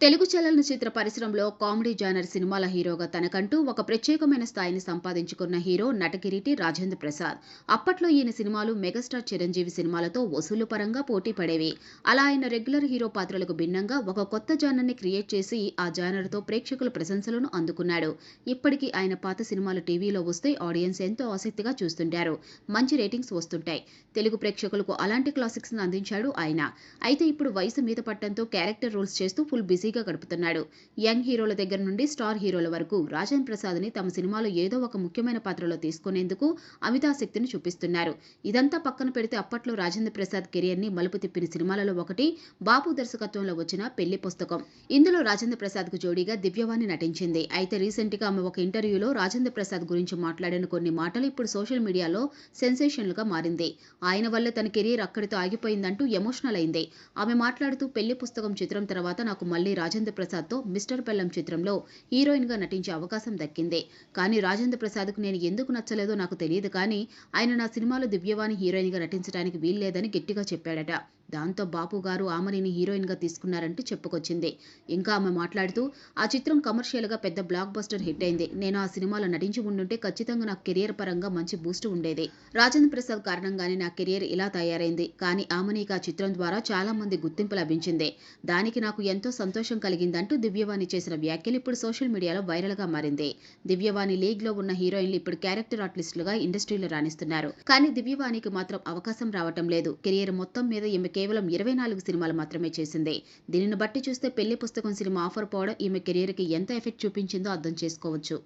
తెలుగు చలనచిత్ర పరిశ్రమలో comedy genre సినిమాల హీరోగా తనకంటూ ఒక ప్రత్యేకమైన స్థాయిని సంపాదించుకున్న హీరో నటకిరీటి రాజేంద్ర ప్రసాద్. అప్పట్లో ఈయన సినిమాలు మెగాస్టార్ చిరంజీవి సినిమాలతో వసూలు పరంగా పోటీ పడేవి. అలా ఆయన రెగ్యులర్ హీరో పాత్రలకు భిన్నంగా ఒక కొత్త జానర్ని క్రియేట్ చేసి ఆ జానర్తో ప్రేక్షకుల ప్రశంసలను అందుకున్నాడు. ఇప్పటికీ ఆయన పాత సినిమాలు టీవీలో వస్తే ఆడియన్స్ ఎంతో ఆసక్తిగా చూస్తుంటారు. మంచి రేటింగ్స్ వస్తుంటాయి. తెలుగు ప్రేక్షకులకు అలాంటి క్లాసిక్స్ను అందించాడు ఆయన. అయితే ఇప్పుడు వయసు మీద పట్టడంతో క్యారెక్టర్ రోల్స్ చేస్తూ ఫుల్ బిజీ బిజీగా గడుపుతున్నాడు. యంగ్ హీరోల దగ్గర నుండి స్టార్ హీరోల వరకు రాజన్ ప్రసాద్ని తమ సినిమాలో ఏదో ఒక ముఖ్యమైన పాత్రలో తీసుకునేందుకు అమితాశక్తిని చూపిస్తున్నారు. ఇదంతా పక్కన పెడితే అప్పట్లో రాజేంద్ర ప్రసాద్ కెరియర్ని మలుపు తిప్పిన సినిమాలలో ఒకటి బాపు దర్శకత్వంలో వచ్చిన పెళ్ళి పుస్తకం. ఇందులో రాజేంద్ర ప్రసాద్కు జోడీగా దివ్యవాణి నటించింది. అయితే రీసెంట్గా ఆమె ఒక ఇంటర్వ్యూలో రాజేంద్ర ప్రసాద్ గురించి మాట్లాడిన కొన్ని మాటలు ఇప్పుడు సోషల్ మీడియాలో సెన్సేషనల్గా మారింది. ఆయన వల్ల తన కెరీర్ అక్కడితో ఆగిపోయిందంటూ ఎమోషనల్ అయింది. ఆమె మాట్లాడుతూ పెళ్ళి పుస్తకం చిత్రం తర్వాత నాకు మళ్ళీ రాజేంద్ర ప్రసాద్తో మిస్టర్ పెల్లం చిత్రంలో హీరోయిన్గా నటించే అవకాశం దక్కింది. కానీ రాజేంద్ర ప్రసాద్కు నేను ఎందుకు నచ్చలేదో నాకు తెలియదు కానీ ఆయన నా సినిమాలో దివ్యవాణి హీరోయిన్గా నటించడానికి వీల్లేదని గట్టిగా చెప్పాడట. దాంతో బాపు గారు ఆమనిని హీరోయిన్గా తీసుకున్నారంటూ చెప్పుకొచ్చింది. ఇంకా ఆమె మాట్లాడుతూ ఆ చిత్రం కమర్షియల్గా పెద్ద బ్లాక్ బస్టర్ హిట్ అయింది. నేను ఆ సినిమాలో నటించి ఉండుంటే ఖచ్చితంగా నా కెరియర్ పరంగా మంచి బూస్ట్ ఉండేది. రాజేంద్ర ప్రసాద్ కారణంగానే నా కెరియర్ ఇలా తయారైంది. కానీ ఆమనికి ఆ చిత్రం ద్వారా చాలా మంది గుర్తింపు లభించింది. దానికి నాకు ఎంతో సంతోషం కలిగిందంటూ దివ్యవాణి చేసిన వ్యాఖ్యలు ఇప్పుడు సోషల్ మీడియాలో వైరల్గా మారింది. దివ్యవాణి లీగ్లో ఉన్న హీరోయిన్లు ఇప్పుడు క్యారెక్టర్ ఆర్టిస్టులుగా ఇండస్ట్రీలో రాణిస్తున్నారు. కానీ దివ్యవాణికి మాత్రం అవకాశం రావటం లేదు. కెరియర్ మొత్తం మీద ఈమె కేవలం ఇరవై నాలుగు సినిమాలు మాత్రమే చేసింది. దీనిని బట్టి చూస్తే పెళ్ళి పుస్తకం సినిమా ఆఫర్ పోవడం ఈమె కెరీర్కి ఎంత ఎఫెక్ట్ చూపించిందో అర్థం చేసుకోవచ్చు.